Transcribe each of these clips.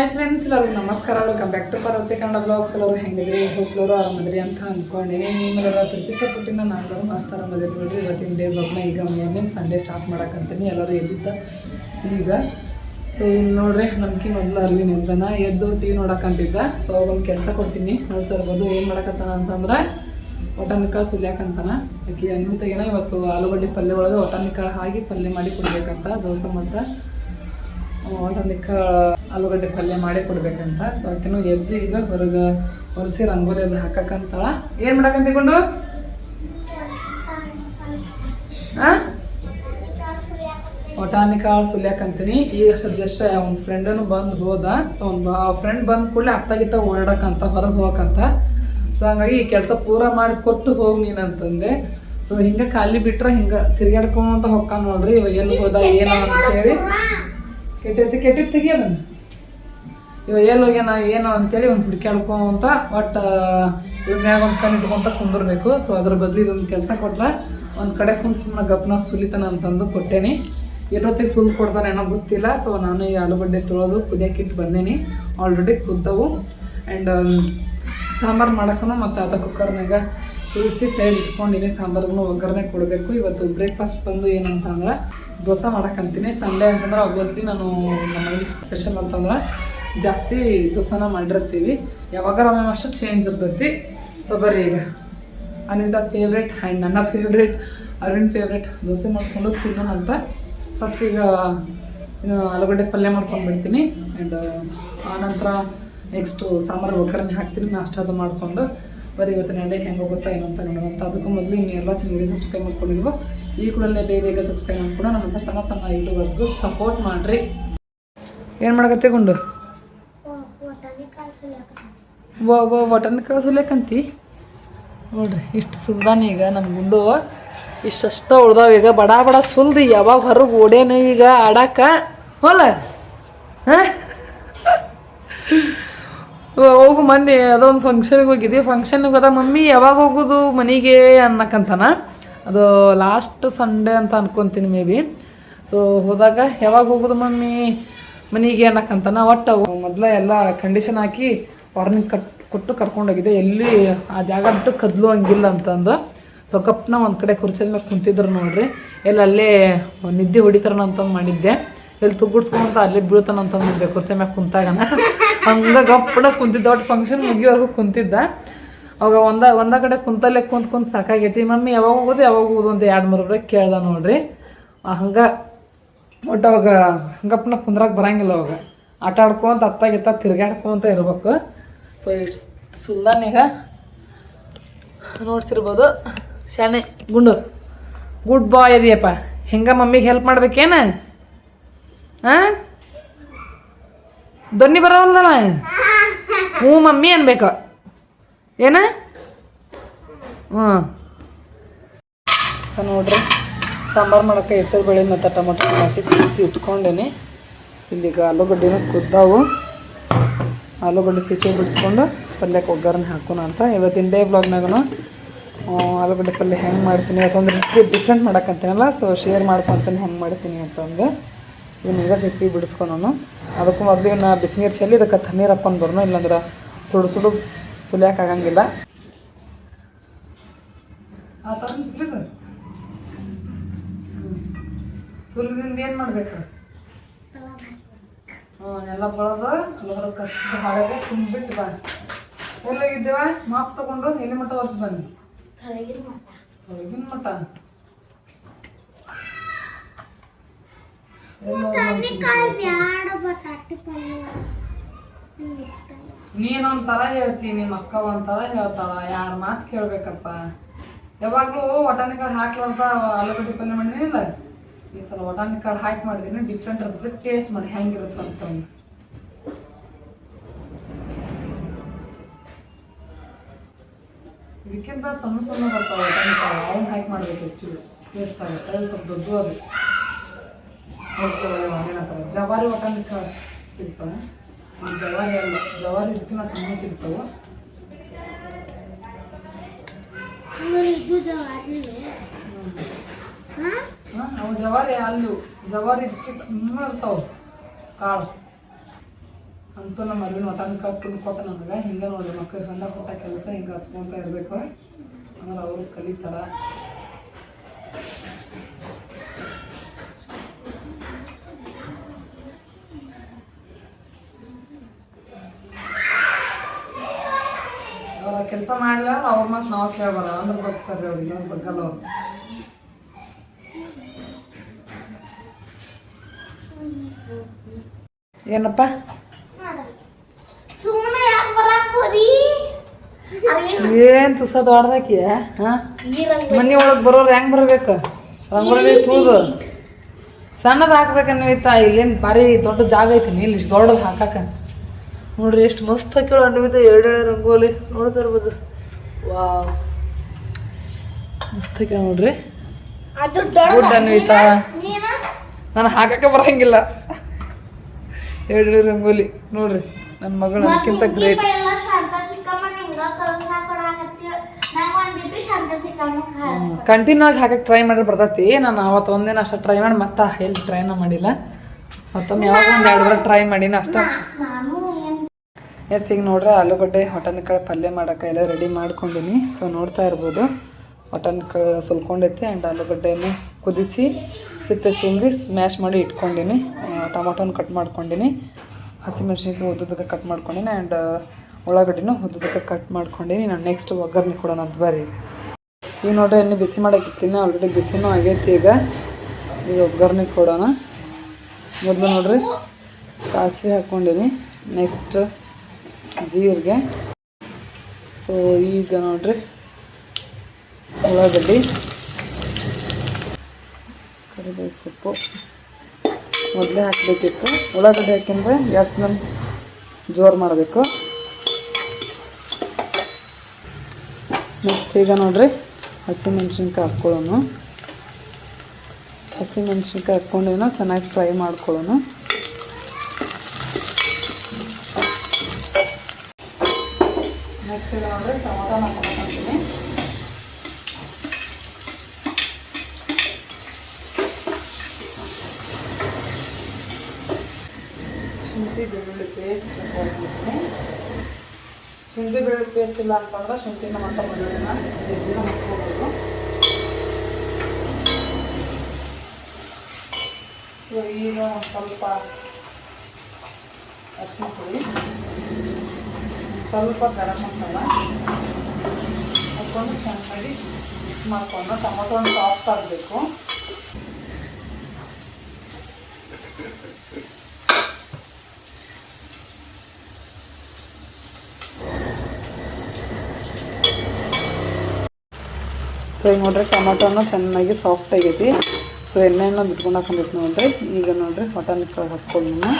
Hi friends ಎಲ್ಲರಿಗೂ ನಮಸ್ಕಾರ. Welcome back to Parvati Kannada vlogs ಎಲ್ಲರೂ ಹೆಂಗಿದ್ರಿ? ಹೋಗ್ಲೋರು ಆರಾಮದ್ರಿ ಅಂತ ಅಂದ್ಕೊಂಡಿನಿ ನಿಮ್ಮೆಲ್ಲರ ಪ್ರತಿ ಸಪೋರ್ಟಿನ ನಾನು ಮಸ್ತ್ ಆರಾಮದಿರಿ ನೋಡ್ರಿ. ಇವತ್ತಿನ ಡೇ ಬ್ಲಾಗ್ನ ಈಗ ಮಾರ್ನಿಂಗ್ ಸಂಡೇ ಸ್ಟಾರ್ಟ್ ಮಾಡಕ್ಕಂತೀನಿ ಎಲ್ಲರೂ ಎದ್ದಿದ್ದ ಈಗ. ಸೊ ಇಲ್ಲಿ ನೋಡ್ರಿ ನಮ್ಗೆ ಮೊದಲು ಅಲ್ಲಿ ನಿಂತನ ಎದ್ದು ಟಿ ನೋಡಕ್ಕಂತಿದ್ದ ಸೊ ಒಂದು ಕೆಲಸ ಕೊಡ್ತೀನಿ. ನೋಡ್ತಾ ಇರ್ಬೋದು. ಏನು ಮಾಡಕತ್ತಾನ ಅಂತಂದ್ರೆ ಒಟನಿಕಾಳು ಸುಲಿಯಾಕಂತಾನ. ಆಕಿ ಅನ್ಮಿತಾಗೇನ ಇವತ್ತು ಆಲೂಗಡ್ಡೆ ಪಲ್ಯ ಒಳಗೆ ಒಟನಿಕಾಳು ಹಾಕಿ ಪಲ್ಯ ಮಾಡಿ ಕೊಡ್ಬೇಕಂತ. ದೋಸೆ ಮತ್ತು ಟನಿಕ ಆಲೂಗಡ್ಡೆ ಪಲ್ಯ ಮಾಡಿ ಕೊಡ್ಬೇಕಂತ. ಸೊ ಆಕಿನೂ ಎದ್ದು ಈಗ ಹೊರಗೆ ಹೊರಸಿ ರಂಗೋಲಿ ಅದು ಹಾಕಕ್ಕಂತಾಳ ಏನು ಮಾಡಕಂತಿಕೊಂಡು ಒಟಾನಿ ಕಾಳು ಸುಲಿಯಾಕಂತೀನಿ. ಈಗ ಅಷ್ಟು ಜಸ್ಟ್ ಅವ್ನ ಫ್ರೆಂಡನು ಬಂದು ಹೋದ. ಸೊ ಅವ್ನು ಫ್ರೆಂಡ್ ಬಂದ ಕೂಡಲೇ ಅತ್ತಾಗಿತ್ತ ಓಡಾಡಕ್ಕಂತ ಹೊರಗೆ ಹೋಗಕ್ಕಂತ ಸೊ ಹಂಗಾಗಿ ಈ ಕೆಲಸ ಪೂರ ಮಾಡಿ ಕೊಟ್ಟು ಹೋಗಿ ನೀನು ಅಂತಂದೆ. ಸೊ ಹಿಂಗೆ ಖಾಲಿ ಬಿಟ್ರೆ ಹಿಂಗೆ ತಿರ್ಗಾಡ್ಕೊಂತ ಹೊಕ್ಕ ನೋಡ್ರಿ. ಎಲ್ಲಿ ಹೋದ, ಏನೋ ಅಂತೇಳಿ ಕೆಟ್ಟಿರ್ತಿ ತೆಗಿಯೋದನ್ನ ಇವ ಎಲ್ಲಿ ಹೋಗ್ಯಾನ ಏನು ಅಂತೇಳಿ ಒಂದು ಹುಡುಕ್ಯಾಡ್ಕೊಂತ ಒಟ್ಟು ಇವ್ನ್ಯಾಗ ಒಂದು ಕಣ್ಣು ಇಟ್ಕೊಂತ ಕುಂದಿರ್ಬೇಕು. ಸೊ ಅದ್ರ ಬದಲು ಇದೊಂದು ಕೆಲಸ ಕೊಟ್ರೆ ಒಂದು ಕಡೆ ಕುಂತ್ ಸುಮ್ಮನೆ ಗಪ್ನ ಸುಲಿತಾನ ಅಂತಂದು ಕೊಟ್ಟೇನಿ. ಎರೋತ್ತಿಗೆ ಸುಲ್ ಕೊಡ್ತಾನೆ ಏನೋ ಗೊತ್ತಿಲ್ಲ. ಸೊ ನಾನು ಈ ಆಲೂಗಡ್ಡೆ ತೊಳೋದು ಕುದಿಯಾಕಿಟ್ಟು ಬಂದೇನಿ. ಆಲ್ರೆಡಿ ಕುದ್ದವು. ಆ್ಯಂಡ್ ಸಾಂಬಾರು ಮಾಡೋಕ್ಕೂ ಮತ್ತು ಅದ ಕುಕ್ಕರ್ನಾಗ ತುಳಸಿ ಸೈಡ್ ಇಟ್ಕೊಂಡಿನಿ ಸಾಂಬಾರ್ಗೂ ಒಗ್ಗರಣೆ ಕೊಡಬೇಕು. ಇವತ್ತು ಬ್ರೇಕ್ಫಾಸ್ಟ್ ಬಂದು ಏನಂತಂದ್ರೆ ದೋಸೆ ಮಾಡೋಕ್ಕಂತೀನಿ ಸಂಡೇ ಅಂತಂದ್ರೆ ಆಬ್ವಿಯಸ್ಲಿ ನಾನು ನಮ್ಮ ಮನೇಲಿ ಸ್ಪೆಷಲ್ ಅಂತಂದ್ರೆ ಜಾಸ್ತಿ ದೋಸೆನ ಮಾಡಿರ್ತೀವಿ. ಯಾವಾಗ ಒಮ್ಮೆ ಅಷ್ಟು ಚೇಂಜ್ ಇರ್ತೈತಿ. ಸೊ ಬರೀ ಈಗ. ಅನಿತಾ ಫೇವ್ರೇಟ್ ಆ್ಯಂಡ್ ನನ್ನ ಫೇವ್ರೇಟ್ ಅರವಿಂದ್ ಫೇವ್ರೇಟ್ ದೋಸೆ ಮಾಡಿಕೊಂಡು ತಿನ್ನೋಣ ಅಂತ. ಫಸ್ಟ್ ಈಗ ಆಲೂಗಡ್ಡೆ ಪಲ್ಯ ಮಾಡ್ಕೊಂಡು ಬಿಡ್ತೀನಿ. ಆ್ಯಂಡ್ ಆನಂತರ ನೆಕ್ಸ್ಟು ಸಾಂಬಾರು ಒಗ್ಗರಣೆ ಹಾಕ್ತೀನಿ. ನಾಷ್ಟ ಅದು ಮಾಡಿಕೊಂಡು. ಬರೀ ಇವತ್ತಿನ ಡೇ ಹೆಂಗೆ ಹೋಗುತ್ತಾ ಏನು ಅಂತ ನೋಡೋಣ ಅಂತ. ಅದಕ್ಕೂ ಮೊದಲು ಇನ್ನೆಲ್ಲ ಚೆನ್ನಾಗಿ ಸಬ್ಸ್ಕ್ರೈಬ್ ಮಾಡ್ಕೊಂಡಿಲ್ವೋ ಈ ಕೂಡಲೇ ಬೇಗ ಬೇಗ ಸಬ್ಸ್ಕ್ರೈಬ್ ಮಾಡ್ಕೊಂಡು ನಮ್ಮಂಥ ಸಣ್ಣ ಸಣ್ಣ ಯೂಟ್ಯೂಬರ್ಸ್ಗೂ ಸಪೋರ್ಟ್ ಮಾಡಿರಿ. ಏನು ಮಾಡಕತ್ತೆ ಗುಂಡು? ವ ಒಟನ್ ಕಳ್ಸಲೇಕಂತಿ. ನೋಡ್ರಿ, ಇಷ್ಟು ಸುಲ್ದಾನ ಈಗ ನಮ್ಮ ಗುಂಡು ಇಷ್ಟಷ್ಟ ಉಳ್ದಾವ ಈಗ. ಬಡ ಬಡ ಸುಲ್ದು, ಯಾವಾಗ ಹೊರಗೆ ಓಡೇನು ಈಗ ಆಡಾಕ? ಹೋಲ. ಹೋಗು ಮೊನ್ನೆ, ಅದೊಂದು ಫಂಕ್ಷನ್ಗೆ ಹೋಗಿದ್ದೆ ಫಂಕ್ಷನ್ಗೆ ಹೋದ ಮಮ್ಮಿ, ಯಾವಾಗ ಹೋಗೋದು ಮನೆಗೆ ಅನ್ನಕ್ಕಂತಾನ ಅದು ಲಾಸ್ಟ್ ಸಂಡೇ ಅಂತ ಅನ್ಕೊಂತೀನಿ ಮೇ ಬಿ. ಸೊ ಹೋದಾಗ ಯಾವಾಗ ಹೋಗೋದು ಮಮ್ಮಿ ಮನೆಗೆ ಅನ್ನಕ್ಕಂತಾನ ಒಟ್ಟು ಮೊದಲ ಎಲ್ಲ ಕಂಡೀಷನ್ ಹಾಕಿ ವಾರ್ನಿಂಗ್ ಕಟ್, ಕೊಟ್ಟು ಕರ್ಕೊಂಡೋಗಿದ್ದೆ. ಎಲ್ಲಿ ಆ ಜಾಗ ಬಿಟ್ಟು ಕದ್ಲು ಹಂಗಿಲ್ಲ ಅಂತಂದು. ಸೊ ಕಪ್ನ ಒಂದು ಕಡೆ ಕುರ್ಚಿ ಮೇಲೆ ಕುಂತಿದ್ರು ನೋಡ್ರಿ. ಎಲ್ಲಿ ಅಲ್ಲೇ ನಿದ್ದೆ ಹೊಡಿತಾರನ ಅಂತಂದು ಮಾಡಿದ್ದೆ. ಎಲ್ಲಿ ತುಗ್ಗುಡ್ಸ್ಕೊಂತ ಅಲ್ಲೇ ಬೀಳ್ತಾನ ಅಂತಂದಿದ್ದೆ ಕುರ್ಚಿ ಮ್ಯಾಗ ಕುಂತಾಗನ. ಹಂಗೆ ಗಪ್ಪಡ ಕುಂತಿದ್ದ. ಒಟ್ಟು ಫಂಕ್ಷನ್ ಮುಗಿಯೋವರೆಗೂ ಕುಂತಿದ್ದ. ಅವಾಗ ಒಂದ ಒಂದ ಕಡೆ ಕುಂತಲ್ಲೇ ಕುಂತ್ ಕುಂತ ಸಾಕಾಗೈತಿ. ಮಮ್ಮಿ ಯಾವಾಗ ಹೋಗೋದು ಯಾವಾಗ ಹೋಗೋದು ಅಂತ ಎರಡು ಮೂರು ಬ್ರೇಕ್ ಕೇಳ್ದ ನೋಡ್ರಿ. ಹಂಗ ಒಟ್ಟು ಅವಾಗ ಹಂಗಪ್ಪನ ಕುಂದ್ರಾಗ ಬರಂಗಿಲ್ಲ ಅವಾಗ. ಆಟ ಆಡ್ಕೊಂತ ಅತ್ತಾಗಿತ್ತ ತಿರ್ಗಾಡ್ಕೊಂತ ಇರ್ಬೇಕು. ಸೊ ಇಟ್ಸ್ ಸುಲ್ದಾನ್ ಈಗ ನೋಡ್ತಿರ್ಬೋದು. ಶಾಣೆ, ಗುಂಡು. ಗುಡ್ ಬಾಯ್ ಇದೆಯಪ್ಪ ಹೆಂಗ ಮಮ್ಮಿಗೆ ಹೆಲ್ಪ್ ಮಾಡ್ಬೇಕೇನು? ಹಾಂ ದೊನ್ನಿ ಬರೋವಲ್ದಲ್ಲ? ಹ್ಞೂ ಮಮ್ಮಿ ಅನ್ಬೇಕು. ಏನ? ಸೊ ನೋಡ್ರಿ, ಸಾಂಬಾರು ಮಾಡೋಕ್ಕೆ ಹೆಸರು ಬೆಳೆ ಮತ್ತು ಟೊಮೊಟೊ ಹಾಕಿ ಕುದಿಸಿ ಇಟ್ಕೊಂಡೇನಿ. ಇಲ್ಲಿಗ ಆಲೂಗಡ್ಡೆನೂ ಕುದ್ದಾವು. ಆಲೂಗಡ್ಡೆ ಸಿಕ್ಕಿ ಬಿಡಿಸ್ಕೊಂಡು ಪಲ್ಯಕ್ಕೆ ಒಗ್ಗರಣೆ ಹಾಕೋಣ ಅಂತ. ಇವತ್ತಿನ ಡೇ ಬ್ಲಾಗ್ನಾಗೂ ಆಲೂಗಡ್ಡೆ ಪಲ್ಯ ಹೆಂಗೆ ಮಾಡ್ತೀನಿ ಅಥವಾ ರೆಸಿಪಿ ಡಿಫ್ರೆಂಟ್ ಮಾಡೋಕ್ಕಂತೀನಲ್ಲ ಸೊ ಶೇರ್ ಮಾಡ್ಕೊತೀನಿ ಹೆಂಗೆ ಮಾಡ್ತೀನಿ ಅಂತಂದು ಈಗ ಸಿಪ್ಪಿ ಬಿಡಿಸ್ಕೊಳೋನು. ಅದಕ್ಕೂ ಮೊದಲು ಇವನ್ನ ಬಿಸಿನೀರು ಚೆಲ್ಲಿ ಇದಕ್ಕೆ ತಣ್ಣೀರು ಹಾಕೊಂಡು ಬರೋಣ ಇಲ್ಲಾಂದ್ರೆ ಸುಡು ಸುಡು ಸುಲಿಯೋಕ್ಕಾಗಂಗಿಲ್ಲ ಸುಲಿದಿಂದ ಏನು ಮಾಡ್ಬೇಕು? ಎಲ್ಲ ಬಳದ ಎಲ್ಲರ ಕಷ್ಟ ಹಾಳಾಗೆ ತುಂಬಿಟ್ಟು ಬಾ. ಎಲ್ಲೋಗಿದ್ದೇವ? ಮಾಪ್ ತಗೊಂಡು ಎಲ್ಲಿ ಮಟ್ಟ ವರ್ಷ ಬಂದು ಹೊರಗಿನ ಮಟ್ಟ ನೀನೊಂಥರ ಹೇಳ್ತೀನಿ ನಿಮ್ಮ ಅಕ್ಕ ಒಂಥರ ಹೇಳ್ತಾಳ. ಯಾರ ಮಾತು ಕೇಳ್ಬೇಕಪ್ಪ. ಯಾವಾಗಲೂ ಒಟಾಣಿ ಹಾಕ್ಲಾರ್ದ ಹಾಕ್ಲಂತ ಆಲೂಗಡ್ಡೆ ಪಲ್ಯ ಮಾಡಿನಿಲ್ಲ? ಈ ಸಲ ಒಟಾಣಿ ಕಾಳು ಹಾಕಿ ಮಾಡಿದ್ರೆ ಡಿಫ್ರೆಂಟ್ ಇರ್ತದೆ ಟೇಸ್ಟ್ ಮಾಡಿ ಹೆಂಗಿರುತ್ತೆ ಅಂತ ಇದಕ್ಕಿಂತ ಸಣ್ಣ ಸಣ್ಣ ಬರ್ತಾವೆ ಒಟಾಣಿ ಕಾಳು. ಅವ್ನು ಹಾಕಿ ಮಾಡ್ಬೇಕು ಆ್ಯಕ್ಚುಲಿ ಟೇಸ್ಟ್ ಆಗುತ್ತೆ. ಅದು ಸ್ವಲ್ಪ ದೊಡ್ಡ ಅದು ಏನಂತಾರೆ ಜವಾರಿ ಒಟಾಣಿ ಕಾಳು ಸಿಗ್ತವೆ ಜವಾರಿ ಅಲ್ಲ. ಜವಾರಿ ಇದಕ್ಕಿಂತ ಸಣ್ಣ ಸಿಗ್ತವೆ. ಹಾಂ ಅವು ಜವಾರಿ ಅಲ್ಲೂ ಜವಾರಿ ಇದಕ್ಕೆ ಸಣ್ಣ ಇರ್ತಾವೆ. ಕಾಳು. ಅಂತೂ ನಮ್ಮ ಮದುವೆ ಒಟ್ಟಾನ ಕಲ್ಸ್ಕೊಂಡು ಕೊಟ್ಟ ನನಗೆ ಹಿಂಗೆ ನೋಡ್ರಿ ಮಕ್ಳಿಗೆ ಸಣ್ಣ ಕೊಟ್ಟ ಕೆಲಸ ಹಿಂಗೆ ಹಚ್ಕೊತ ಇರಬೇಕು. ಅಂದ್ರೆ ಅವರು ಕಲಿತಾರ. ಅವ್ರ ಕೆಲಸ ಮಾಡ್ಲಾರ, ಅವ್ರ ಮತ್ತೆ ನಾವು ಕೇಳಬಾರ ಅಂದ್ರೆ ಬರ್ತಾರೆ ಅವ್ರು ಇಲ್ಲ ಬಗ್ಗಲ್ಲ ಅವ್ರು ಏನಪ್ಪ? ಏನ್ ತುಸ ದೊಡ್ಡದಾಕಿ ಮನಿ ಒಳಗ್ ಬರೋರು ಹೆಂಗ್ ಬರ್ಬೇಕು? ರಂಗೋಲಿ ತುಳಿದು. ಸಣ್ಣದು ಹಾಕ್ಬೇಕನ್ನೈತ ಇಲ್ಲೇನು ಭಾರಿ ದೊಡ್ಡ ಜಾಗ ಐತಿ ನೀಲ್ ಇಷ್ಟು ದೊಡ್ಡದು ಹಾಕಾಕ. ನೋಡ್ರಿ ಎಷ್ಟು ಮಸ್ತ್ ಹಾಕಿಳು ಅನ್ವಿತ ಎರಡೆರಡು ರಂಗೋಲಿ. ನೋಡ್ತಾ ಇರ್ಬೋದು. ವಾವ್. ಮಸ್ತ್ ಹಾಕ್ಯಾಳ ನೋಡ್ರಿ. ಗುಡ್ ಅನ್ವಿತ ನಾನು ಹಾಕಕ್ಕೆ ಬರಂಗಿಲ್ಲ. ಎರಡೆರಡು ರಂಗೋಲಿ ನೋಡ್ರಿ ನನ್ನ ಮಗಳು ಅದಕ್ಕಿಂತ ಗ್ರೇಟ್ ಕಂಟಿನ್ಯೂ ಆಗಿ ಹಾಕಕ್ಕೆ ಟ್ರೈ ಮಾಡಿ ಬರ್ತೈತಿ. ನಾನು ಅವತ್ತು ಒಂದಿನ ಅಷ್ಟು ಟ್ರೈ ಮಾಡಿ ಮತ್ತೆ ಎಲ್ಲಿ ಟ್ರೈನ ಮಾಡಿಲ್ಲ. ಮತ್ತೊಮ್ಮೆ ಯಾವಾಗ ಒಂದು ಎರಡು ಬಾರ ಟ್ರೈ ಮಾಡೀನಿ ಅಷ್ಟೇ. ಎಸ್ ಈಗ ನೋಡ್ರೆ ಆಲೂಗಡ್ಡೆ ಹೊಟನ್ಕಾಳು ಪಲ್ಯ ಮಾಡೋಕೆ ಎಲ್ಲ ರೆಡಿ ಮಾಡ್ಕೊಂಡಿನಿ. ಸೊ ನೋಡ್ತಾ ಇರ್ಬೋದು. ಹೊಟನ್ಕಾಳು ಸುಲ್ಕೊಂಡೈತಿ ಆ್ಯಂಡ್ ಆಲೂಗಡ್ಡೆಯನ್ನು ಕುದಿಸಿ ಸಿಪ್ಪೆ ಸುಂಗಿ ಸ್ಮ್ಯಾಶ್ ಮಾಡಿ ಇಟ್ಕೊಂಡಿನಿ. ಟೊಮೊಟೊನ ಕಟ್ ಮಾಡ್ಕೊಂಡಿನಿ. ಹಸಿಮೆಣ್ಸಿನ್ಕಾಯಿ ಉದ್ದದಕ್ಕೆ ಕಟ್ ಮಾಡ್ಕೊಂಡಿನಿ ಆ್ಯಂಡ್ ಉಳ್ಳಾಗಡ್ಡಿನೂ ಉದ್ದದಕ್ಕೆ ಕಟ್ ಮಾಡ್ಕೊಂಡಿನಿ. ನಾನು ನೆಕ್ಸ್ಟ್ ಒಗ್ಗರಣೆ ಕೊಡೋಣ ಅಂತ ಬರ್ರಿ ಈಗ ನೋಡ್ರಿ, ಎಣ್ಣೆ ಬಿಸಿ ಮಾಡಕ್ಕೆ ಇಟ್ಟಿನಿ ಆಲ್ರೆಡಿ ಬಿಸಿನೂ ಆಗೈತಿ ಈಗ. ಈಗ ಒಗ್ಗರಣೆ ಕೊಡೋಣ. ಮೊದಲು ನೋಡ್ರಿ, ಸಾಸಿವೆ ಹಾಕ್ಕೊಂಡಿನಿ ನೆಕ್ಸ್ಟ್ ಜೀರಿಗೆ. ಸೊ ಈಗ ನೋಡ್ರಿ, ಉಳ್ಳಾಗಡ್ಡಿ. ಕರಿಬೇವು ಸೊಪ್ಪು. ಮೊದಲೇ ಹಾಕಬೇಕಿತ್ತು. ಉಳ್ಳಾಗಡ್ಡೆ ಹಾಕಿಂದ್ರೆ ಗ್ಯಾಸ್ನ ಜೋರು ಮಾಡಬೇಕು. ನೆಕ್ಸ್ಟ್ ಈಗ ನೋಡ್ರಿ, ಹಸಿಮೆಣ್ಸಿನ್ಕಾಯಿ ಹಾಕ್ಕೊಳ್ಳೋಣ ಹಸಿಮೆಣ್ಸಿನ್ಕಾಯಿ ಹಾಕ್ಕೊಂಡೇನು ಚೆನ್ನಾಗಿ ಫ್ರೈ ಮಾಡ್ಕೊಳ್ಳೋಣ. ನೆಕ್ಸ್ಟ್ ನೋಡ್ರಿ, ಟೊಮೊಟೊ ಹಾಕ್ಕೊಂತೀನಿ ಶುಂಠಿ ಬೆಳ್ಳುಳ್ಳಿ ಪೇಸ್ಟ್ ಹಾಕ್ತೀನಿ ಶುಂಠಿ ಬೆಳ್ಳುಳ್ಳಿ ಪೇಸ್ಟ್ ಇಲ್ಲ ಅಂತಂದ್ರೆ ಶುಂಠಿನ ಮತ್ತು ಬೆಳ್ಳುಳ್ಳಿನ ಜಜ್ಜಿನ ಹಾಕ್ಕೋಬೋದು ಸೊ ಈಗ ಒಂದು ಸ್ವಲ್ಪ ಅರಿಶಿನ ಪುಡಿ ಸ್ವಲ್ಪ ಗರಂ ಮಸಾಲ ಹಾಕ್ಕೊಂಡು ಚೆನ್ನಾಗಿ ಮಿಕ್ಸ್ ಮಾಡ್ಕೊಂಡು ಟೊಮೊಟೊ ಸಾಫ್ಟ್ ಆಗಬೇಕು ಸೊ ಈಗ ನೋಡ್ರಿ ಟೊಮೊಟೊನ ಚೆನ್ನಾಗಿ ಸಾಫ್ಟ್ ಆಗೈತಿ. ಸೊ ಎಣ್ಣೆನ ಬಿಟ್ಕೊಂಡು ಹಾಕೊಂಡಿತ್ತು ನೋಡ್ರಿ ಈಗ ನೋಡ್ರಿ ಮಟನ್ ಕಾಳು ಹಾಕ್ಕೊಂಡು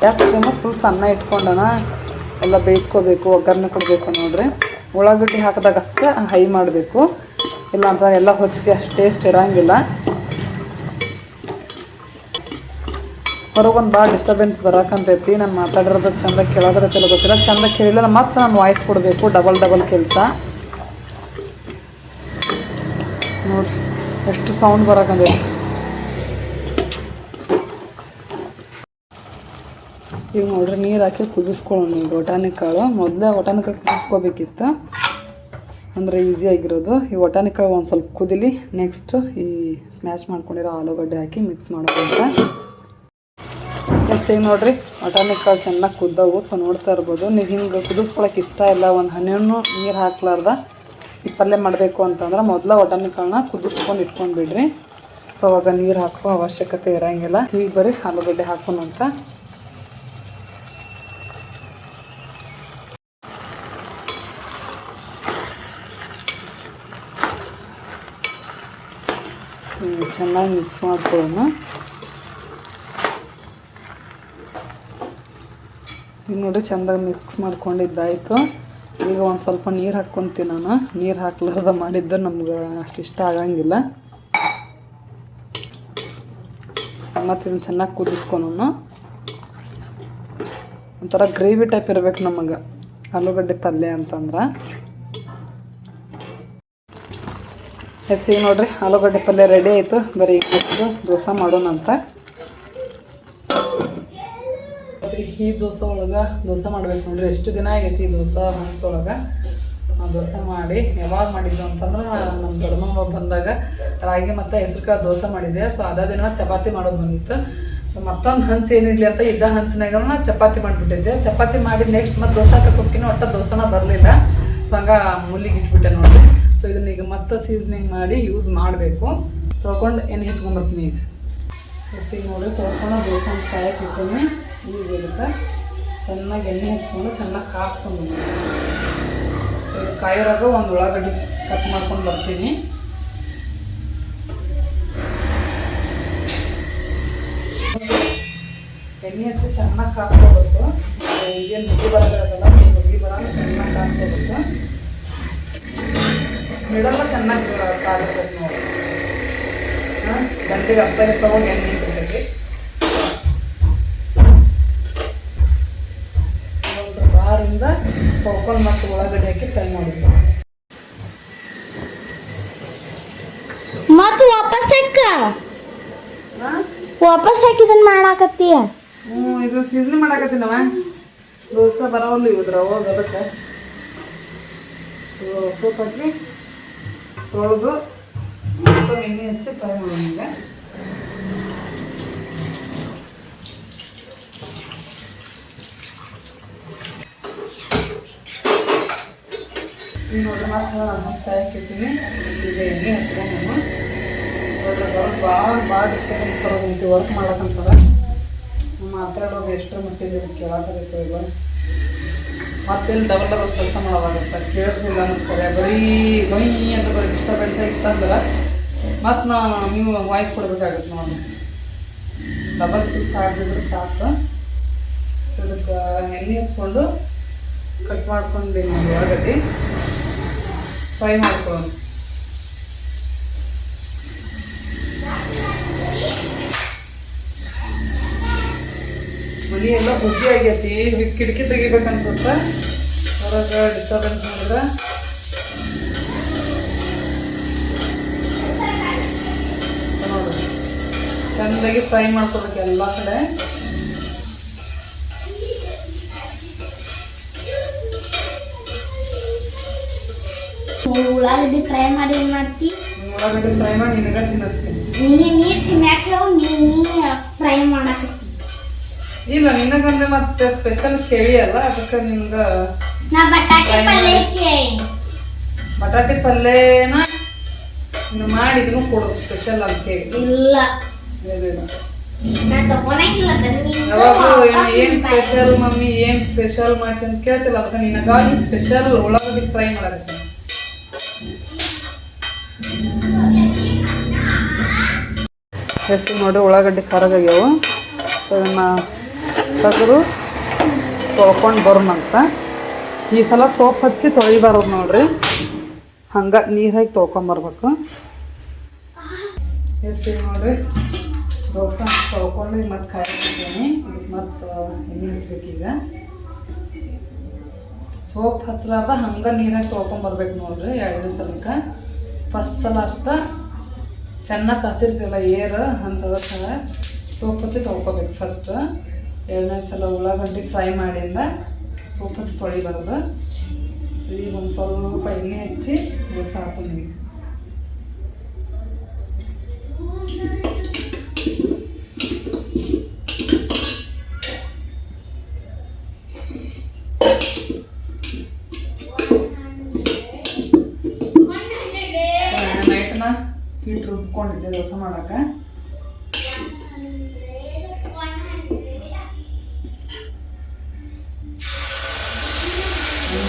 ಗ್ಯಾಸ್ ಫುಲ್ ಸಣ್ಣ ಇಟ್ಕೊಂಡನ. ಎಲ್ಲ ಬೇಯಿಸ್ಕೋಬೇಕು, ಒಗ್ಗರಣೆ ಕೊಡಬೇಕು ನೋಡ್ರಿ. ಉಳ್ಳಾಗಡ್ಡಿ ಹಾಕಿದಾಗ ಅಷ್ಟೇ ಹೈ ಮಾಡಬೇಕು. ಇಲ್ಲ ಎಲ್ಲ ಹೊತ್ತಿಗೆ ಅಷ್ಟು ಟೇಸ್ಟ್ ಇರೋಂಗಿಲ್ಲ. ಹೊರಗೊಂದು ಭಾಳ ಡಿಸ್ಟರ್ಬೆನ್ಸ್ ಬರಾಕಂತೈತಿ. ನಾನು ಮಾತಾಡಿರೋದು ಚಂದ ಕೇಳೋದ್ರೈತಿಲ್ಲ ಗೊತ್ತಿಲ್ಲ. ಚಂದ ಕೇಳಿಲ್ಲ. ಮತ್ತೆ ನಾನು ವಾಯ್ಸ್ ಕೊಡಬೇಕು ಡಬಲ್ ಡಬಲ್ ಕೆಲಸ ನೋಡ್ರಿ ಎಷ್ಟು ಸೌಂಡ್ ಬರಕಂದ ಈಗ ನೋಡ್ರಿ, ನೀರು ಹಾಕಿ ಕುದಿಸ್ಕೊಳ್ಳೋಣ ಈಗ ಒಟಾನಿಕ್ ಕಾಳು ಮೊದಲೇ ಒಟಾನಿಕ್ ಕಾಳು ಕುದಿಸ್ಕೋಬೇಕಿತ್ತು. ಅಂದರೆ ಈಸಿ ಆಗಿರೋದು. ಈ ಒಟಾನಿಕ್ ಕಾಳು ಒಂದು ಸ್ವಲ್ಪ ಕುದಿಲಿ ನೆಕ್ಸ್ಟ್ ಈ ಸ್ಮ್ಯಾಶ್ ಮಾಡ್ಕೊಂಡಿರೋ ಆಲೂಗಡ್ಡೆ ಹಾಕಿ ಮಿಕ್ಸ್ ಮಾಡೋದಂತ ಎಸ್ ಈಗ ನೋಡ್ರಿ ಒಟಾನಿಕ್ ಕಾಳು ಚೆನ್ನಾಗಿ ಕುದ್ದವು. ಸೊ ನೋಡ್ತಾ ಇರ್ಬೋದು. ನೀವು ಹಿಂಗೆ ಕುದಿಸ್ಕೊಳಕ್ಕೆ ಇಷ್ಟ ಇಲ್ಲ. ಒಂದು ಹನಿಯನ್ನು ನೀರು ಹಾಕ್ಲಾರ್ದ ಈ ಪಲ್ಯ ಮಾಡಬೇಕು ಅಂತಂದ್ರೆ ಮೊದಲು ಒಟಾಣಿ ಕಾಳನ್ನ ಕುದಿಸ್ಕೊಂಡು ಇಟ್ಕೊಂಡ್ಬಿಡ್ರಿ. ಸೊ, ಅವಾಗ ನೀರು ಹಾಕೋ ಅವಶ್ಯಕತೆ ಇರೋಂಗಿಲ್ಲ. ಈಗ ಬರೀ ಆಲೂಗಡ್ಡೆ ಹಾಕೋಣ ಅಂತ. ಚೆನ್ನಾಗಿ ಮಿಕ್ಸ್ ಮಾಡ್ಕೊಳ್ಳೋಣ. ಈಗ ನೋಡಿ ಚೆಂದಾಗಿ ಮಿಕ್ಸ್ ಮಾಡ್ಕೊಂಡಿದ್ದಾಯಿತು. ಈಗ ಒಂದು ಸ್ವಲ್ಪ ನೀರು ಹಾಕ್ಕೊತೀನಿ ನಾನು. ನೀರು ಹಾಕ್ಲಾರ್ದ ಮಾಡಿದ್ದು ನಮ್ಗೆ ಅಷ್ಟು ಇಷ್ಟ ಆಗಂಗಿಲ್ಲ. ಮತ್ತು ಇದನ್ನು ಚೆನ್ನಾಗಿ ಕುದಿಸ್ಕೊಳೋಣ ಒಂಥರ ಗ್ರೇವಿ ಟೈಪ್ ಇರಬೇಕು ನಮಗೆ. ಆಲೂಗಡ್ಡೆ ಪಲ್ಯ ಅಂತಂದ್ರೆ. ಹೆಸಿಗೆ ನೋಡ್ರಿ, ಆಲೂಗಡ್ಡೆ ಪಲ್ಯ ರೆಡಿ ಆಯಿತು. ಬರೀ ದೋಸೆ ಮಾಡೋಣ ಅಂತ ಇವತ್ತು ಈ ದೋಸೆ ಒಳಗೆ ದೋಸೆ ಮಾಡ್ಬೇಕು ನೋಡ್ರಿ. ಎಷ್ಟು ದಿನ ಆಗೈತಿ ಈ ದೋಸೆ ಹಂಚೊಳಗೆ ದೋಸೆ ಮಾಡಿ ಯಾವಾಗ ಮಾಡಿದ್ದು ಅಂತಂದ್ರೆ ನಮ್ಮ ದೊಡ್ಡಮ್ಮ ಬಂದಾಗ ರಾಗಿ ಮತ್ತು ಹೆಸರು ಕಾಳು ದೋಸೆ ಮಾಡಿದೆ. ಸೊ ಅದ ದಿನ ಚಪಾತಿ ಮಾಡೋದು ಬಂದಿತ್ತು. ಮತ್ತೊಂದು ಹಂಚು ಏನಿಡ್ಲಿ ಅಂತ ಇದ್ದ ಹಂಚಿನಾಗ ಚಪಾತಿ ಮಾಡಿಬಿಟ್ಟಿದ್ದೆ. ಚಪಾತಿ ಮಾಡಿ ನೆಕ್ಸ್ಟ್ ಮತ್ತೆ ದೋಸೆ ಹಾಕಕ್ಕೆ ಒಟ್ಟು ದೋಸೆನ ಬರಲಿಲ್ಲ. ಸೊ ಹಂಗೆ ಮುಲ್ಲಿಗೆ ಇಟ್ಬಿಟ್ಟೆ ನೋಡ್ರಿ. ಸೊ ಇದನ್ನ ಈಗ ಮತ್ತೆ ಸೀಸನಿಂಗ್ ಮಾಡಿ ಯೂಸ್ ಮಾಡಬೇಕು. ತೊಳ್ಕೊಂಡು ಎಣ್ಣೆ ಹೆಚ್ಕೊಂಬರ್ತೀನಿ ಈಗ. ಹಸಿ ನೋಡಿ ತೊಳ್ಕೊಂಡು ದೋಸೆ ಕಾಯಕ್ಕೆ ಇಡ್ತೀನಿ ಈಗ ಇದಕ್ಕೆ ಚೆನ್ನಾಗಿ ಎಣ್ಣೆ ಹಚ್ಕೊಂಡು ಚೆನ್ನಾಗಿ ಕಾಸ್ಕೊಂಡು ಸೊ, ಇದು ಕಾಯಿರಾಗ ಒಂದು ಉಳ್ಳಾಗಡ್ಡಿ ಕಟ್ ಮಾಡ್ಕೊಂಡು ಬರ್ತೀನಿ. ಎಣ್ಣೆ ಹಚ್ಚಿ ಚೆನ್ನಾಗಿ ಕಾಸ್ಕೋಬೇಕು. ಏನು ಮುಗಿ ಬರೋದಿರಲ್ಲ ಮುಗಿ ಬರೋಲ್ಲ, ಚೆನ್ನಾಗಿ ಕಾಸ್ಕೋಬೇಕು. ಮಿಡಲ್ಲ ಚೆನ್ನಾಗಿ ಕಾಲಿರ್ತೈತೆ ನೋಡಿ. ಹಾಂ, ಗಂಟೆಗೆ ಅರ್ಧ ತಗೊಂಡು ಎಣ್ಣೆ ಇರ್ತೈತಿ ಒಂದು ಸ್ವಲ್ಪ ಆರಿಂದ ತೊಳ್ಕೊಂಡು ಮತ್ತೆ ಉಳ್ಳಾಗಡ್ಡಿ ಹಾಕಿ ಫ್ರೈ ಮಾಡಿದ್ವಿ ಮತ್ ವಾಪಸ್ ಹಾಕ ಹಾಂ ವಾಪಸ್ ಹಾಕಿದನ್ ಮಾಡಾಕತ್ತೀಯ? ಹ್ಞೂ ಇದು ಸೀಸನ್ ಮಾಡಾಕತ್ತೀನವ ದೋಸೆ ಬರೋವಲ್ಲ ಇವ್ರ ಅವಾಗ ಅದಕ್ಕೆ. ಸೂಪ್ ಹಾಕಿ, ತೊಳೆದು ಎಣ್ಣೆ ಹಚ್ಚಿ ಫ್ರೈ ಮಾಡೋಣ ನೋಡ್ರಿ ಮತ್ತೆ ಎಣ್ಣೆ ಹಚ್ಕೊಂಡು ಭಾಳ ಭಾಳ ಡಿಸ್ಟರ್ಬೆನ್ಸ್ ಬರೋದಂತೆ ವರ್ಕ್ ಮಾಡಕ್ಕಂತಾರ ಮಾತಾಡೋದು ಎಷ್ಟರ ಮಟ್ಟಿಗೆ ಕೇಳಾಕಬೇಕು ಈಗ ಮತ್ತೇನು ಡಬಲ್ ಡಬಲ್ ಕೆಲಸ ಮಾಡೋದಾಗುತ್ತೆ? ಕೇಳಿಸ್ಲಿಲ್ಲ ಸರಿ ಬರೀ ಬೈ ಅಂತ ಬರೀ ಡಿಸ್ಟರ್ಬೆನ್ಸ್ ಇತ್ತಂದ್ರೆ ಮತ್ತು ನಾ ನೀವು ವಾಯ್ಸ್ ಕೊಡಬೇಕಾಗುತ್ತೆ ನೋಡಿ. ಡಬಲ್ ಕೆಲಸ ಆಗಿದ್ರೆ ಸಾಕು. ಸೊ ಅದಕ್ಕೆ ಎಣ್ಣೆ ಹಚ್ಕೊಂಡು ಕಟ್ ಮಾಡ್ಕೊಂಡು ಒಳಗಡೆ ಫ್ರೈ ಮಾಡ್ಕೊಳ್ಳೋಣ. ಎಲ್ಲ ಬುದ್ಧಿ ಆಗೈತಿ. ಕಿಟಕಿ ತೆಗಿಬೇಕನ್ಸುತ್ತ. ಹೊರಗೆ ಡಿಸ್ಟರ್ಬೆನ್ಸ್ ಮಾಡಿದ್ರೆ. ನೋಡು ಚೆಂದಾಗಿ ಫ್ರೈ ಮಾಡ್ಕೋಬೇಕು ಎಲ್ಲ ಕಡೆ. ಉಳ್ಳಾಗಡ್ಡಿ ಫ್ರೈ ಮಾಡಿ ಏನು ಮಾಡ್ತಿ? ಉಳ್ಳಾಗಡ್ಡಿ ಫ್ರೈ ಮಾಡಿ ನಿನಗ ತಿನ್ನಿಸ್ತೀನಿ. ನೀ ನೀ ತಿನ್ನಾಕ ನೀ ಫ್ರೈ ಮಾಡಾಕತ್ತಿ. ಇಲ್ಲ ನಿನಗಂದ್ರೆ ಮತ್ತೆ ಸ್ಪೆಷಲ್ ಕೇಳಿ ಅಲ್ಲ ಅದಕ್ಕೆ ನಿಮ್ಗ ನಾ ಬಟಾಟೆ ಪಲ್ಯಕ್ಕೆ ಬಟಾಟೆ ಪಲ್ಯನ ನೀನು ಮಾಡಿದ್ರು ಕೊಡು ಸ್ಪೆಷಲ್ ಇಲ್ಲ. ಇದಿಲ್ಲ. ನಾ ತಗೊಳಂಗಿಲ್ಲ ಯಾವಾಗಲೂ ಏನು ಏನು ಸ್ಪೆಷಲ್ ಮಮ್ಮಿ ಏನು ಸ್ಪೆಷಲ್ ಮಾಡ್ತೀನಿ ಅಂತ ಕೇಳ್ತಿಲ್ಲ ಅದಕ್ಕೆ ನಿನಗಾಗಿ ಸ್ಪೆಷಲ್ ಉಳ್ಳಾಗಡ್ಡಿ ಟ್ರೈ ಮಾಡಬೇಕು ಹೆಸರು ನೋಡಿ ಉಳ್ಳಾಗಡ್ಡೆ ಖಾರಾಗ್ಯಾವು ಸೊ ಇವನ್ನ ತೆಗೆದು ತೊಳ್ಕೊಂಡು ಬರೋಣಂತ. ಈ ಸಲ ಸೋಪ್ ಹಚ್ಚಿ ತೊಳಿಬಾರ್ದು ನೋಡ್ರಿ. ಹಂಗೆ ನೀರು ಹಾಕಿ ತೊಳ್ಕೊಂಬರ್ಬೇಕು ಎಸ್ಸಿ ನೋಡ್ರಿ. ದೋಸೆ ತೊಳ್ಕೊಂಡು ಈಗ ಮತ್ತೆ ಕಾಯಿ ಹಾಕ್ತೀನಿ ಇದಕ್ಕೆ ಮತ್ತೆ ಎಣ್ಣೆ ಹಚ್ಬೇಕೀಗ. ಸೋಪ್ ಹಚ್ಚಲಾರ್ದ ಹಂಗೆ ನೀರಾಗಿ ತೊಳ್ಕೊಂಬರ್ಬೇಕು ನೋಡ್ರಿ ಎರಡನೇ ಸಲಕ್ಕೆ. ಫಸ್ಟ್ ಸಲ ಅಷ್ಟ ಚೆನ್ನಾಗಿ ಕಸಿರ್ತಿಲ್ಲ ಏರ್ ಅಂತದ ಸೋಪ್ ಹಚ್ಚಿ ತೊಳ್ಕೊಬೇಕು ಫಸ್ಟ್. ಎರಡನೇ ಸಲ ಉಳ್ಳಾಗಡ್ಡಿ ಫ್ರೈ ಮಾಡಿಂದ ಸೋಪ್ ಹಚ್ಚಿ ತೊಳಿಬಾರ್ದು ಸೊ ಈಗ ಒಂದು ಸ್ವಲ್ಪ ಎಣ್ಣೆ ಹಚ್ಚಿ ದೋಸೆ ಹಾಕೊಂಡಿ ನೈಟ್ನ ಹಿಟ್ಟು ರುಬ್ಕೊಂಡಿದ್ದೆ ದೋಸೆ ಮಾಡಕ್ಕೆ.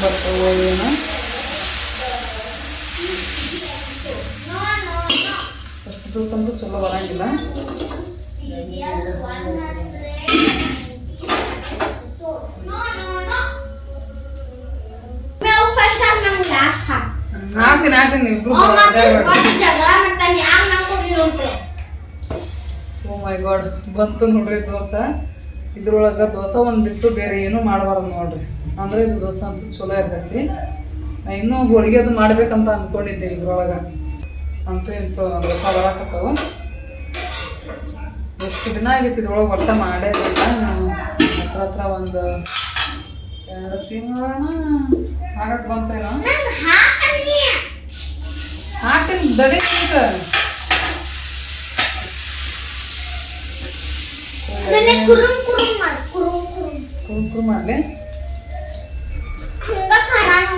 ಬರ್ತಾವೋ ಏನು ಅಷ್ಟು ದಿವಸ ಅಂತೂ ಚಲೋ ಬರಂಗಿಲ್ಲ ಹಾಕ್ತೀನಿ ಹಾಕ್ತೀನಿ ಓ ಮೈ ಗಾಡ್ ಬಂತು ನೋಡ್ರಿ ದೋಸೆ. ಇದ್ರೊಳಗೆ ದೋಸೆ ಒಂದು ಬಿಟ್ಟು ಬೇರೆ ಏನೂ ಮಾಡಬಾರ್ದು ನೋಡ್ರಿ. ಅಂದ್ರೆ ಇದು ದೋಸೆ ಅಂತ ಚಲೋ ಇರ್ತೈತಿ. ನಾ ಇನ್ನೂ ಹೋಳಿಗೆ ಅದು ಮಾಡ್ಬೇಕಂತ ಅನ್ಕೊಂಡಿದ್ದೆ ಇದ್ರೊಳಗೆ. ಅಂತೂ ಇಂತೂ ದೋಸೆ ಬರಾಕತ್ತವ. ಎಷ್ಟು ದಿನ ಆಗೈತಿ ಇದ್ರೊಳಗೆ ಒಟ್ಟ ಮಾಡೇ ನಾವು ಹತ್ರ ಹತ್ರ ಒಂದು ಎರಡು ತಿಂಗಳ ಆಗಕ್ಕೆ ಬಂತೇನೋ. ಹಾಕಿನ ದಡಿ ಕುರು ಕುರು ಮಾಡಲಿ? ಹಂಗ ಖರಾನು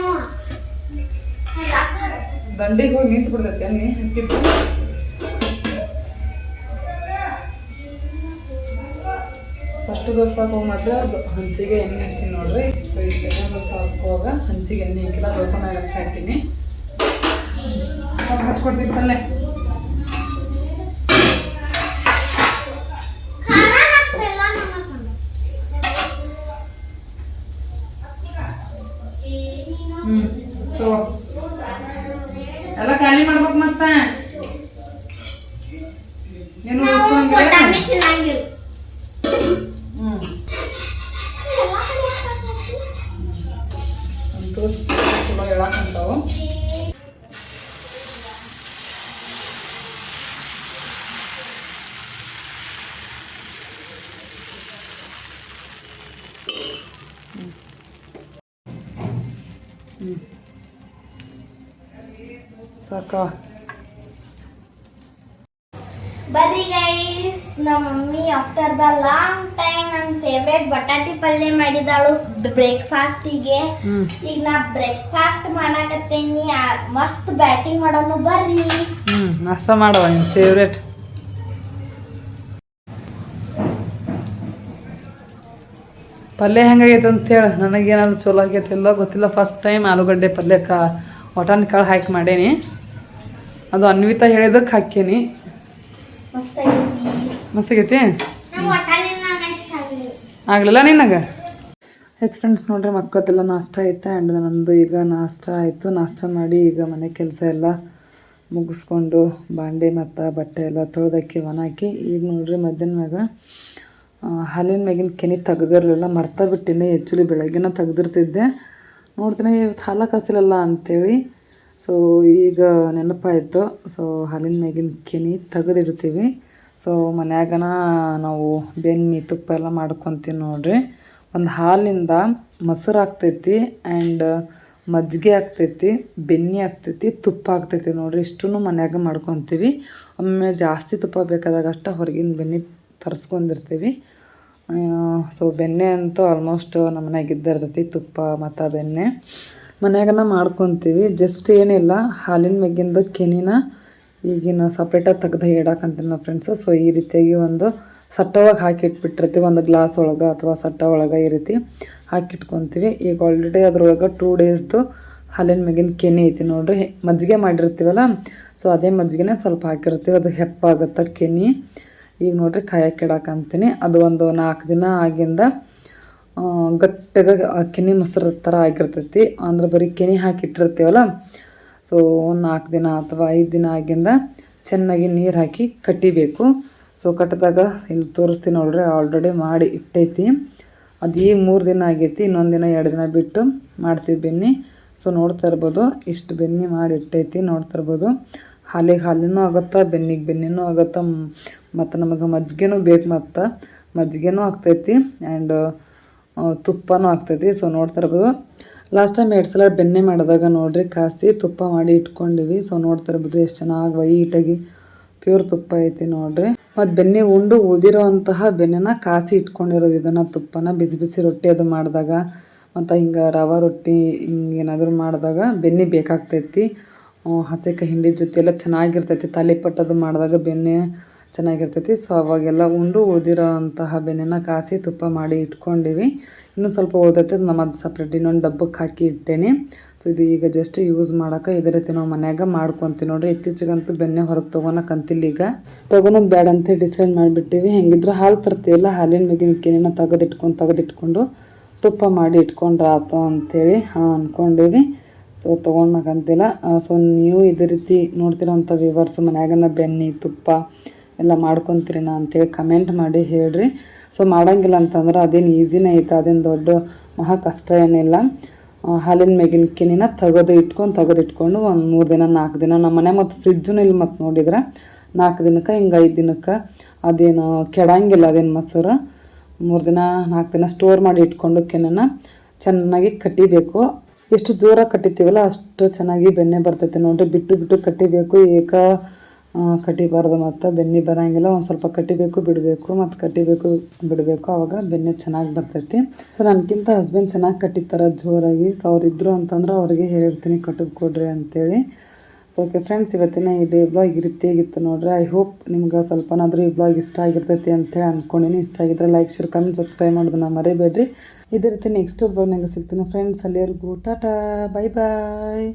ಹಂಗ ಖರ ದಂಡಿಗೆ ಹೋಗಿ ನಿಂತು ಬಿಡ್ತೈತೆ ನೀ ಹತ್ತಿತ್ತು. ಫಸ್ಟ್ ದೋಸೆ ಹಾಕುವಾಗ ಮಾತ್ರ ಹಂಚಿಗೆ ಎಣ್ಣೆ ಹಚ್ಚಿ ನೋಡ್ರಿ. ಸೊ ಈ ಸೆಕೆಂಡ್ ದೋಸೆ ಹಾಕುವಾಗ ಹಂಚಿಗೆ ಎಣ್ಣೆ ಹಾಕಿಲ್ಲ ದೋಸೆ ಮ್ಯಾಗ ಅಷ್ಟೇ ಹಾಕ್ತೀನಿ. ಹಚ್ಕೊಡ್ತೀವಿ ಪಲ್ಲೆ ಖಾರ ಹಾಕ್ತಿಲ್ಲ ನಮ್ಮ ಹ್ಞೂ ತಗೋ ಎಲ್ಲ ಖಾಲಿ ಮಾಡ್ಬೇಕು ಮತ್ತೆ ಏನು ನಾವು ಉಳ್ಸೋಂಗಿಲ್ಲ? ಒಟ್ಟಾಗಿ ತಿನ್ನಂಗಿಲ್ಲ ಹ್ಞೂ ಎಲ್ಲ ಕಡೆ ಹಾಕ್ಬೇಕು. ಅಂತೂ ಚಲೋ ಹೇಳಕ್ಕಂತಾವು ಸಾಕ ಬರ್ರಿ ಗೈಸ್ ನಮ್ಮ mummy after the long time ನನ್ನ ಫೇವ್ರೆಟ್ ಬಟಾಟಿ ಪಲ್ಯ ಮಾಡಿದಾಳು ಬ್ರೇಕ್ಫಾಸ್ಟಿಗೆ ಈಗ ನಾ ಬ್ರೇಕ್ಫಾಸ್ಟ್ ಮಾಡಾಕತ್ತೇನಿ. ಮಸ್ತ್ ಬ್ಯಾಟಿಂಗ್ ಮಾಡೋನು ಬರ್ರಿ. ಹ್ಞೂ ನಾಷ್ಟ ಮಾಡುವ ನಿಮ್ಮ ಫೇವ್ರೆಟ್ ಪಲ್ಯ ಹೆಂಗಾಗೈತೆ ಅಂತೇಳಿ ನನಗೇನಾದ್ರು ಚಲೋ ಆಗೈತಿಲ್ಲ ಗೊತ್ತಿಲ್ಲ. ಫಸ್ಟ್ ಟೈಮ್ ಆಲೂಗಡ್ಡೆ ಪಲ್ಯ ಕಾ ಒಟಾಣಿ ಕಾಳು ಹಾಕಿ ಮಾಡೇನಿ. ಅದು ಅನ್ವಿತಾ ಹೇಳಿದಕ್ಕೆ ಹಾಕೀನಿ ಮಸ್ತಾಗೈತಿ? ಆಗಲಿಲ್ಲ. ನಿನಗೆ? ಎಸ್ ಫ್ರೆಂಡ್ಸ್ ನೋಡ್ರಿ ಮಕ್ಕಳದೆಲ್ಲ ನಾಷ್ಟ ಆಯ್ತು ಆ್ಯಂಡ್ ನಂದು ಈಗ ನಾಷ್ಟ ಆಯಿತು. ನಾಷ್ಟ ಮಾಡಿ ಈಗ ಮನೆ ಕೆಲಸ ಎಲ್ಲ ಮುಗಿಸ್ಕೊಂಡು ಬಾಂಡೆ ಮತ್ತು ಬಟ್ಟೆ ಎಲ್ಲ ತೊಳೆದಕ್ಕೆ ಒಣಾಕಿ ಈಗ ನೋಡ್ರಿ ಮಧ್ಯಾಹ್ನ ಮ್ಯಾಗ ಹಾಲಿನ ಮ್ಯಾಗಿನ ಕೆನಿ ತೆಗ್ದಿರಲಿಲ್ಲ. ಮರ್ತಾ ಬಿಟ್ಟಿನಿ ಆ್ಯಕ್ಚುಲಿ ಬೆಳಗ್ಗೆನ ತೆಗ್ದಿರ್ತಿದ್ದೆ. ನೋಡ್ತೀನಿ ಇವತ್ತು ಹಾಲ ಕಾಸಿಲ್ಲಲ್ಲ ಅಂಥೇಳಿ ಸೊ ಈಗ ನೆನಪಾಯಿತು ಸೊ ಹಾಲಿನ ಮ್ಯಾಗಿನ ಕೆನಿ ತೆಗೆದಿಡ್ತೀವಿ. ಸೊ ಮನ್ಯಾಗನ ನಾವು ಬೆಣ್ಣೆ, ತುಪ್ಪ ಎಲ್ಲ ಮಾಡ್ಕೊತೀವಿ ನೋಡ್ರಿ. ಒಂದು ಹಾಲಿಂದ ಮೊಸರು ಆಗ್ತೈತಿ ಆ್ಯಂಡ್ ಮಜ್ಜಿಗೆ ಆಗ್ತೈತಿ, ಬೆಣ್ಣೆ ಆಗ್ತೈತಿ, ತುಪ್ಪ ಆಗ್ತೈತಿ ನೋಡ್ರಿ. ಇಷ್ಟೂ ಮನ್ಯಾಗ ಮಾಡ್ಕೊತೀವಿ. ಒಮ್ಮೆ ಜಾಸ್ತಿ ತುಪ್ಪ ಬೇಕಾದಾಗ ಅಷ್ಟೇ ಹೊರಗಿನ ಬೆಣ್ಣೆ ತರಿಸ್ಕೊಂಡಿರ್ತೀವಿ. ಸೊ ಬೆಣ್ಣೆ ಅಂತೂ ಆಲ್ಮೋಸ್ಟ್ ನಮ್ಮ ಮನ್ಯಾಗ ಇದ್ದೇ ಇರ್ತೈತಿ, ತುಪ್ಪ ಮತ್ತು ಬೆಣ್ಣೆ. ಮನ್ಯಾಗನ ಮಾಡ್ಕೊತೀವಿ. ಜಸ್ಟ್ ಏನಿಲ್ಲ, ಹಾಲಿನ ಮ್ಯಾಗಿಂದ ಕೆನಿನ ಈಗಿನ ಸಪ್ರೇಟಾಗಿ ತೆಗ್ದು ಇಡಾಕಂತೀನಿ ನಾವು ಫ್ರೆಂಡ್ಸು ಸೊ ಈ ರೀತಿಯಾಗಿ ಒಂದು ಸಟ್ಟ ಒಳಗೆ ಹಾಕಿಟ್ಬಿಟ್ಟಿರ್ತೀವಿ. ಒಂದು ಗ್ಲಾಸ್ ಒಳಗೆ ಅಥವಾ ಸಟ್ಟ ಒಳಗೆ ಈ ರೀತಿ ಹಾಕಿಟ್ಕೊತೀವಿ. ಈಗ ಆಲ್ರೆಡಿ ಅದ್ರೊಳಗೆ ಟೂ ಡೇಸ್ದು ಹಾಲಿನ ಮ್ಯಾಗಿನ ಕೆನೆ ಐತಿ ನೋಡಿರಿ. ಮಜ್ಜಿಗೆ ಮಾಡಿರ್ತೀವಲ್ಲ ಸೊ ಅದೇ ಮಜ್ಜಿಗೆನೇ ಸ್ವಲ್ಪ ಹಾಕಿರ್ತೀವಿ. ಅದು ಹೆಪ್ಪಾಗುತ್ತೆ ಕೆನೆ. ಈಗ ನೋಡ್ರಿ ಕಾಯಕ್ಕೆ ಇಡಾಕಂತೀನಿ. ಅದು ಒಂದು ನಾಲ್ಕು ದಿನ ಆಗಿಂದ ಗಟ್ಟಿಗೆ ಕೆನೆ ಮೊಸರು ಥರ ಆಗಿರ್ತೈತಿ. ಅಂದ್ರೆ ಬರೀ ಕೆನೆ ಹಾಕಿಟ್ಟಿರ್ತೀವಲ್ಲ ಸೊ ಒಂದು ನಾಲ್ಕು ದಿನ ಅಥವಾ ಐದು ದಿನ ಆಗಿಂದ ಚೆನ್ನಾಗಿ ನೀರು ಹಾಕಿ ಕಟ್ಟಿಬೇಕು. ಸೊ ಕಟ್ಟಿದಾಗ ಇಲ್ಲಿ ತೋರಿಸ್ತೀನಿ ನೋಡ್ರಿ ಆಲ್ರೆಡಿ ಮಾಡಿ ಇಟ್ಟೈತಿ. ಅದು ಈ ಮೂರು ದಿನ ಆಗೈತಿ, ಇನ್ನೊಂದು ದಿನ, ಎರಡು ದಿನ ಬಿಟ್ಟು ಮಾಡ್ತೀವಿ ಬೆನ್ನಿ ಸೊ ನೋಡ್ತಾ ಇರ್ಬೋದು, ಇಷ್ಟು ಬೆನ್ನಿ ಮಾಡಿ ಇಟ್ಟೈತಿ, ನೋಡ್ತಾ ಇರ್ಬೋದು. ಹಾಲಿಗೆ ಹಾಲಿನೂ ಆಗುತ್ತೆ ಬೆನ್ನಿಗೆ ಬೆನ್ನಿನೂ ಆಗುತ್ತಾ, ಮತ್ತು ನಮಗೆ ಮಜ್ಜಿಗೆನೂ ಬೇಕು ಮತ್ತು ಮಜ್ಜಿಗೆನೂ ಆಗ್ತೈತಿ. ಆ್ಯಂಡ್ ತುಪ್ಪನೂ ಆಗ್ತೈತಿ ಸೊ ನೋಡ್ತಾ ಇರ್ಬೋದು. ಲಾಸ್ಟ್ ಟೈಮ್ ಎರಡು ಸಲ ಬೆಣ್ಣೆ ಮಾಡಿದಾಗ ನೋಡ್ರಿ, ಕಾಸಿ ತುಪ್ಪ ಮಾಡಿ ಇಟ್ಕೊಂಡಿವಿ ಸೊ ನೋಡ್ತಾ ಎಷ್ಟು ಚೆನ್ನಾಗಿ ವೈಟಾಗಿ ಪ್ಯೂರ್ ತುಪ್ಪ ಐತಿ ನೋಡ್ರಿ. ಮತ್ತು ಬೆಣ್ಣೆ ಉಂಡು ಉಳಿದಿರೋಂತಹ ಬೆಣ್ಣೆನ ಕಾಸಿ ಇಟ್ಕೊಂಡಿರೋದು ಇದನ್ನು ತುಪ್ಪನ, ಬಿಸಿ ಬಿಸಿ ರೊಟ್ಟಿ ಅದು ಮಾಡಿದಾಗ. ಮತ್ತು ಹಿಂಗೆ ರವೆ ರೊಟ್ಟಿ ಹಿಂಗೆ ಏನಾದರೂ ಮಾಡಿದಾಗ ಬೆಣ್ಣೆ ಬೇಕಾಗ್ತೈತಿ. ಹಸೆಕ ಹಿಂಡಿ ಜೊತೆ ಎಲ್ಲ ಚೆನ್ನಾಗಿರ್ತೈತಿ ತಾಲಿಪಟ್ಟು ಅದು ಮಾಡಿದಾಗ ಬೆಣ್ಣೆ ಚೆನ್ನಾಗಿರ್ತೈತಿ. ಸೊ ಅವಾಗೆಲ್ಲ ಉಂಡು ಉಳಿದಿರೋ ಅಂತಹ ಕಾಸಿ ತುಪ್ಪ ಮಾಡಿ ಇಟ್ಕೊಂಡಿವಿ. ಇನ್ನೂ ಸ್ವಲ್ಪ ಉಳ್ದೈತೆ, ನಮ್ಮ ಅದು ಸಪ್ರೇಟ್ ಇನ್ನೊಂದು ಡಬ್ಬಕ್ಕೆ ಹಾಕಿ ಇಟ್ಟೇನೆ ಸೊ ಇದು ಈಗ ಜಸ್ಟ್ ಯೂಸ್ ಮಾಡೋಕೆ ಇದೇ ರೀತಿ ನಾವು ಮನ್ಯಾಗ ಮಾಡ್ಕೊತೀವಿ ನೋಡ್ರಿ. ಇತ್ತೀಚೆಗಂತೂ ಬೆನ್ನೆ ಹೊರಗೆ ತೊಗೊಳಕಂತಿಲ್ಲ ಈಗ. ತೊಗೊಳೋದು ಬೇಡ ಅಂತ ಡಿಸೈಡ್ ಮಾಡಿಬಿಟ್ಟಿವಿ. ಹೆಂಗಿದ್ರು ಹಾಲು ತರ್ತೀವಲ್ಲ, ಹಾಲಿನ ಬಗ್ಗೆ ಕೆನೆನ ತೆಗೆದಿಟ್ಕೊಂಡು ತೆಗೆದಿಟ್ಕೊಂಡು ತುಪ್ಪ ಮಾಡಿ ಇಟ್ಕೊಂಡ್ರೆ ಆತು ಅಂಥೇಳಿ ಅಂದ್ಕೊಂಡಿವಿ ಸೊ ತೊಗೊಳಕಂತಿಲ್ಲ ಸೊ ನೀವು ಇದೇ ರೀತಿ ನೋಡ್ತಿರೋಂಥ ವಿವರ್ಸು ಮನ್ಯಾಗನ ಬೆಣ್ಣೆ ತುಪ್ಪ ಎಲ್ಲ ಮಾಡ್ಕೊತೀರಿನ ಅಂತೇಳಿ ಕಮೆಂಟ್ ಮಾಡಿ ಹೇಳ್ರಿ. ಸೊ ಮಾಡೋಂಗಿಲ್ಲ ಅಂತಂದ್ರೆ ಅದೇನು ಈಸಿನೇ ಐತೆ, ಅದೇನು ದೊಡ್ಡ ಮಹಾ ಕಷ್ಟ ಏನಿಲ್ಲ. ಹಾಲಿನ ಮೇಗಿನ ಕೆನಿನ ತೆಗೆದು ಇಟ್ಕೊಂಡು ತೆಗೆದು ಇಟ್ಕೊಂಡು ಒಂದು ಮೂರು ದಿನ, ನಾಲ್ಕು ದಿನ ನಮ್ಮ ಮನೆ ಮತ್ತು ಫ್ರಿಜ್ಜೂ ಇಲ್ಲಿ ಮತ್ತು ನೋಡಿದ್ರೆ ನಾಲ್ಕು ದಿನಕ್ಕೆ, ಹಿಂಗೆ ಐದು ದಿನಕ್ಕೆ ಅದೇನು ಕೆಡಂಗಿಲ್ಲ ಅದೇನು ಮೊಸರು. ಮೂರು ದಿನ, ನಾಲ್ಕು ದಿನ ಸ್ಟೋರ್ ಮಾಡಿ ಇಟ್ಕೊಂಡು ಕೆನೆನ ಚೆನ್ನಾಗಿ ಕಟ್ಟಿಬೇಕು. ಎಷ್ಟು ಜೋರಾಗಿ ಕಟ್ಟಿತೀವಲ್ಲ ಅಷ್ಟು ಚೆನ್ನಾಗಿ ಬೆಣ್ಣೆ ಬರ್ತೈತೆ ನೋಡಿರಿ. ಬಿಟ್ಟು ಬಿಟ್ಟು ಕಟ್ಟಿಬೇಕು. ಏಕ ಆ, ಕಟ್ಟಿಬಾರ್ದು ಮತ್ತು ಬೆನ್ನಿ ಬರೋಂಗಿಲ್ಲ ಒಂದು ಸ್ವಲ್ಪ ಕಟ್ಟಿಬೇಕು ಬಿಡಬೇಕು ಮತ್ತು ಕಟ್ಟಿಬೇಕು ಬಿಡಬೇಕು ಆವಾಗ ಬೆನ್ನೆ ಚೆನ್ನಾಗಿ ಬರ್ತೈತಿ. ಸೊ ನನಗಿಂತ ಹಸ್ಬೆಂಡ್ ಚೆನ್ನಾಗಿ ಕಟ್ಟಿರ್ತಾರೆ ಜೋರಾಗಿ. ಸೊ ಅವ್ರು ಇದ್ರು ಅಂತಂದ್ರೆ ಅವ್ರಿಗೆ ಹೇಳಿರ್ತೀನಿ ಕಟ್ಟಿದ್ ಕೊಡ್ರಿ ಅಂತೇಳಿ. ಸೊ ಓಕೆ ಫ್ರೆಂಡ್ಸ್ ಇವತ್ತಿನ ಈ ಬ್ಲಾಗ್ ಈ ರೀತಿಯಾಗಿತ್ತು ನೋಡ್ರಿ. ಐ ಹೋಪ್ ನಿಮ್ಗೆ ಸ್ವಲ್ಪನಾದರೂ ಈ ಬ್ಲಾಗ್ ಇಷ್ಟ ಆಗಿರ್ತೈತಿ ಅಂತೇಳಿ ಅಂದ್ಕೊಂಡಿನಿ ಇಷ್ಟ ಆಗಿದ್ರೆ ಲೈಕ್ ಶೇರ್ ಕಮೆಂಟ್ ಸಬ್ಸ್ಕ್ರೈಬ್ ಮಾಡೋದನ್ನ ಮರಿಬೇಡ್ರಿ. ಇದೇ ರೀತಿ ನೆಕ್ಸ್ಟ್ ಬ್ಲಾಗ್ನಾಗ ಸಿಗ್ತೀನಿ ಫ್ರೆಂಡ್ಸ್ ಅಲ್ಲಿವರೆಗೂ. Tata bye bye